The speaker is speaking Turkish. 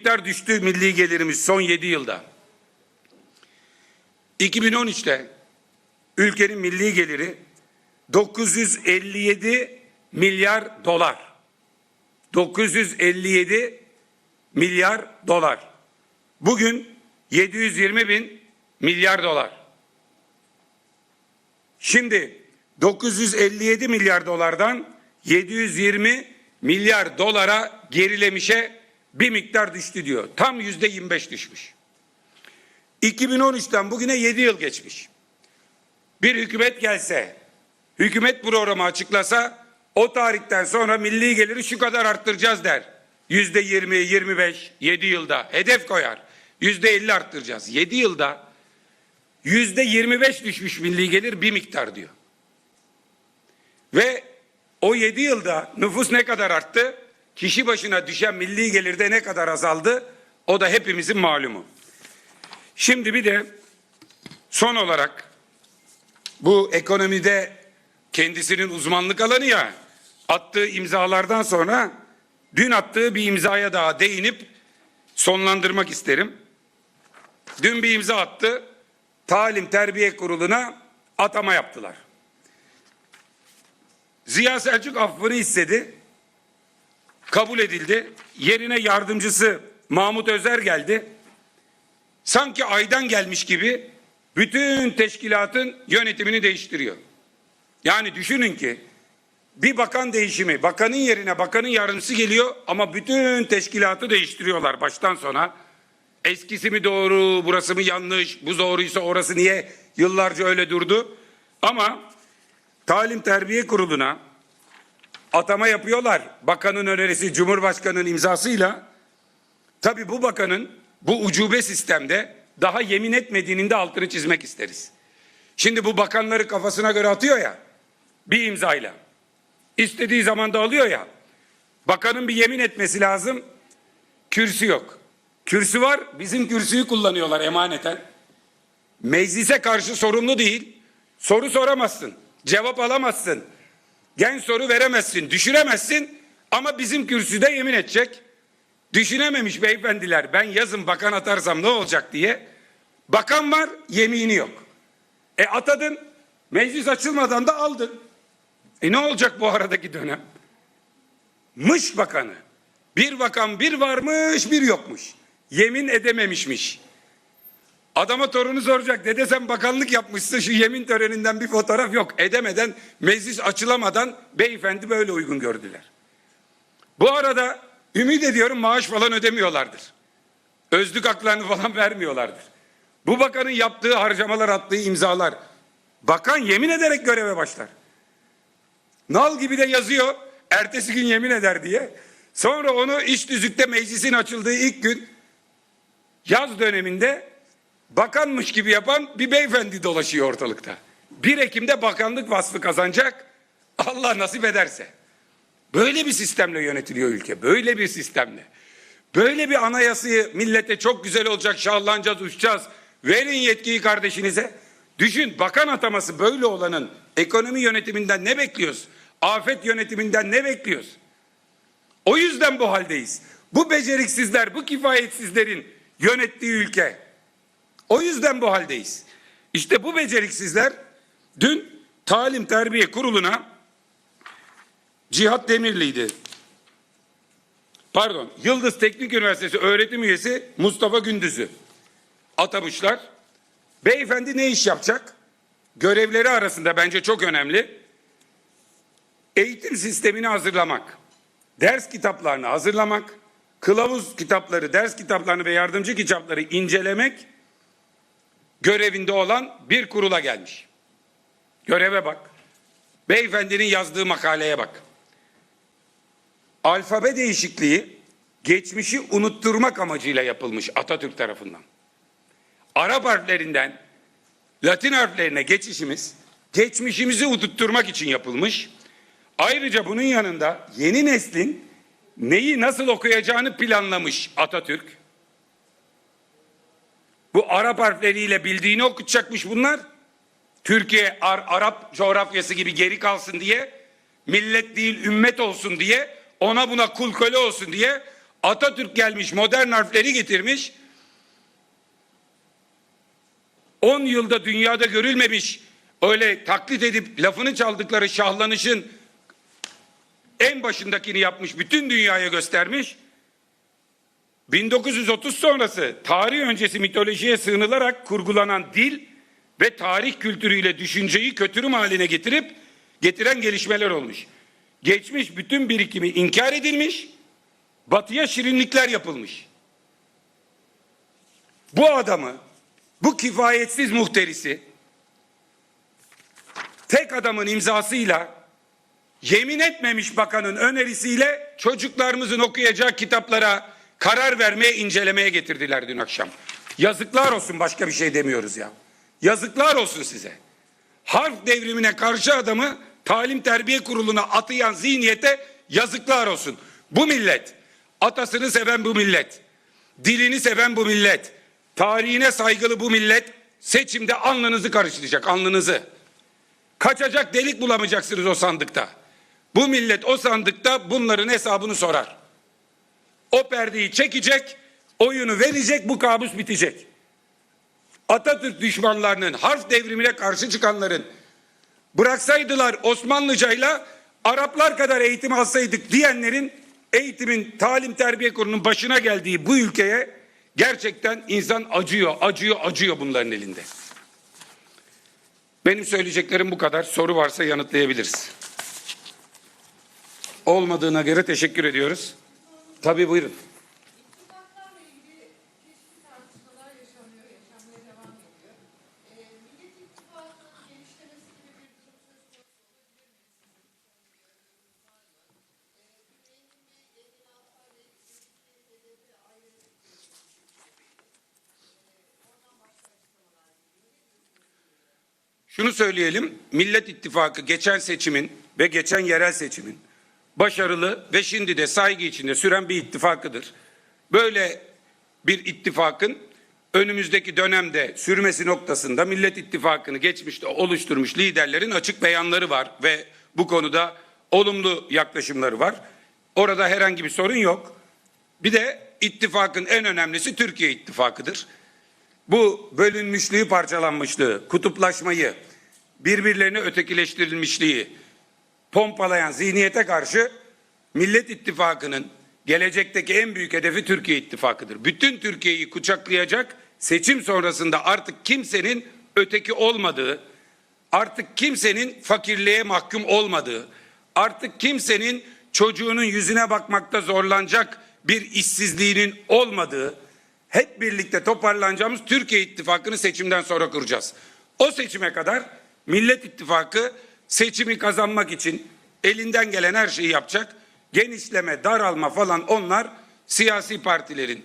miktar düştü milli gelirimiz son 7 yılda. 2013'te ülkenin milli geliri 957 milyar dolar. 957 milyar dolar. Bugün 720 bin milyar dolar. Şimdi 957 milyar dolardan 720 milyar dolara gerilemişe bir miktar düştü diyor. Tam yüzde 25 düşmüş. 2013'ten bugüne 7 yıl geçmiş. Bir hükümet gelse, hükümet programı açıklasa o tarihten sonra milli geliri şu kadar arttıracağız der. Yüzde 20, 25, 7 yılda hedef koyar. Yüzde 50 arttıracağız. 7 yılda yüzde 25 düşmüş milli gelir bir miktar diyor. Ve o 7 yılda nüfus ne kadar arttı? Kişi başına düşen milli gelirde ne kadar azaldı? O da hepimizin malumu. Şimdi bir de son olarak bu ekonomide kendisinin uzmanlık alanı ya attığı imzalardan sonra dün attığı bir imzaya daha değinip sonlandırmak isterim. Dün bir imza attı. Talim Terbiye Kurulu'na atama yaptılar. Ziya Selçuk affını istedi. Kabul edildi. Yerine yardımcısı Mahmut Özer geldi. Sanki aydan gelmiş gibi bütün teşkilatın yönetimini değiştiriyor. Yani düşünün ki bir bakan değişimi, bakanın yerine bakanın yardımcısı geliyor ama bütün teşkilatı değiştiriyorlar baştan sona. Eskisi mi doğru, burası mı yanlış, bu doğruysa orası niye yıllarca öyle durdu? Ama Talim Terbiye Kurulu'na atama yapıyorlar. Bakanın önerisi Cumhurbaşkanı'nın imzasıyla. Tabii bu bakanın bu ucube sistemde daha yemin etmediğinin de altını çizmek isteriz. Şimdi bu bakanları kafasına göre atıyor ya bir imzayla. İstediği zaman da alıyor ya. Bakanın bir yemin etmesi lazım. Kürsü yok. Kürsü var. Bizim kürsüyü kullanıyorlar emaneten. Meclise karşı sorumlu değil. Soru soramazsın. Cevap alamazsın. Gen soru veremezsin. Düşüremezsin. Ama bizim kürsüde yemin edecek. Düşünememiş beyefendiler. Ben yazın bakan atarsam ne olacak diye. Bakan var, yemini yok. E atadın, meclis açılmadan da aldın. E ne olacak bu aradaki dönem? Mış bakanı. Bir bakan bir varmış bir yokmuş. Yemin edememişmiş. Adama torunu soracak. Dede sen bakanlık yapmışsın şu yemin töreninden bir fotoğraf yok. Edemeden meclis açılamadan beyefendi böyle uygun gördüler. Bu arada ümit ediyorum maaş falan ödemiyorlardır. Özlük haklarını falan vermiyorlardır. Bu bakanın yaptığı harcamalar attığı imzalar. Bakan yemin ederek göreve başlar. Nal gibi de yazıyor. Ertesi gün yemin eder diye. Sonra onu iş düzükte meclisin açıldığı ilk gün yaz döneminde bakanmış gibi yapan bir beyefendi dolaşıyor ortalıkta. 1 Ekim'de bakanlık vasfı kazanacak. Allah nasip ederse. Böyle bir sistemle yönetiliyor ülke. Böyle bir sistemle. Böyle bir anayasayı millete çok güzel olacak şahlanacağız uçacağız. Verin yetkiyi kardeşinize. Düşün bakan ataması böyle olanın ekonomi yönetiminden ne bekliyoruz? Afet yönetiminden ne bekliyoruz? O yüzden bu haldeyiz. Bu beceriksizler, bu kifayetsizlerin yönettiği ülke. O yüzden bu haldeyiz. İşte bu beceriksizler dün Talim Terbiye Kurulu'na Cihat Demirli'ydi. Pardon, Yıldız Teknik Üniversitesi öğretim üyesi Mustafa Gündüz'ü atamışlar. Beyefendi ne iş yapacak? Görevleri arasında bence çok önemli. Eğitim sistemini hazırlamak, ders kitaplarını hazırlamak, kılavuz kitapları, ders kitaplarını ve yardımcı kitapları incelemek görevinde olan bir kurula gelmiş. Göreve bak. Beyefendinin yazdığı makaleye bak. Alfabe değişikliği geçmişi unutturmak amacıyla yapılmış Atatürk tarafından. Arap harflerinden Latin harflerine geçişimiz geçmişimizi unutturmak için yapılmış. Ayrıca bunun yanında yeni neslin neyi nasıl okuyacağını planlamış Atatürk. Bu Arap harfleriyle bildiğini okutacakmış bunlar. Türkiye Ar- Arap coğrafyası gibi geri kalsın diye, millet değil ümmet olsun diye, ona buna kul köle olsun diye Atatürk gelmiş modern harfleri getirmiş. 10 yılda dünyada görülmemiş öyle taklit edip lafını çaldıkları şahlanışın en başındakini yapmış bütün dünyaya göstermiş. 1930 sonrası tarih öncesi mitolojiye sığınılarak kurgulanan dil ve tarih kültürüyle düşünceyi kötürüm haline getirip getiren gelişmeler olmuş. Geçmiş bütün birikimi inkar edilmiş, batıya şirinlikler yapılmış. Bu adamı, bu kifayetsiz muhterisi tek adamın imzasıyla yemin etmemiş bakanın önerisiyle çocuklarımızın okuyacağı kitaplara karar vermeye, incelemeye getirdiler dün akşam. Yazıklar olsun başka bir şey demiyoruz ya. Yazıklar olsun size. Harf devrimine karşı adamı talim terbiye kuruluna atayan zihniyete yazıklar olsun. Bu millet, atasını seven bu millet, dilini seven bu millet, tarihine saygılı bu millet seçimde alnınızı karıştıracak, alnınızı. Kaçacak delik bulamayacaksınız o sandıkta. Bu millet o sandıkta bunların hesabını sorar. O perdeyi çekecek, oyunu verecek, bu kabus bitecek. Atatürk düşmanlarının, harf devrimine karşı çıkanların bıraksaydılar Osmanlıcayla Araplar kadar eğitim alsaydık diyenlerin eğitimin talim terbiye kurulunun başına geldiği bu ülkeye gerçekten insan acıyor, acıyor, acıyor bunların elinde. Benim söyleyeceklerim bu kadar. Soru varsa yanıtlayabiliriz. Olmadığına göre teşekkür ediyoruz. Tabii buyurun. İttifaklarla ilgili çeşitli tartışmalar yaşanıyor, yaşanmaya devam ediyor. Ee. Şunu söyleyelim. Millet İttifakı geçen seçimin ve geçen yerel seçimin başarılı ve şimdi de saygı içinde süren bir ittifakıdır. Böyle bir ittifakın önümüzdeki dönemde sürmesi noktasında Millet İttifakı'nı geçmişte oluşturmuş liderlerin açık beyanları var ve bu konuda olumlu yaklaşımları var. Orada herhangi bir sorun yok. Bir de ittifakın en önemlisi Türkiye İttifakı'dır. Bu bölünmüşlüğü, parçalanmışlığı, kutuplaşmayı, birbirlerini ötekileştirilmişliği pompalayan zihniyete karşı Millet İttifakı'nın gelecekteki en büyük hedefi Türkiye İttifakı'dır. Bütün Türkiye'yi kucaklayacak seçim sonrasında artık kimsenin öteki olmadığı, artık kimsenin fakirliğe mahkum olmadığı, artık kimsenin çocuğunun yüzüne bakmakta zorlanacak bir işsizliğinin olmadığı, hep birlikte toparlanacağımız Türkiye İttifakı'nı seçimden sonra kuracağız. O seçime kadar Millet İttifakı seçimi kazanmak için elinden gelen her şeyi yapacak. Genişleme, daralma falan onlar siyasi partilerin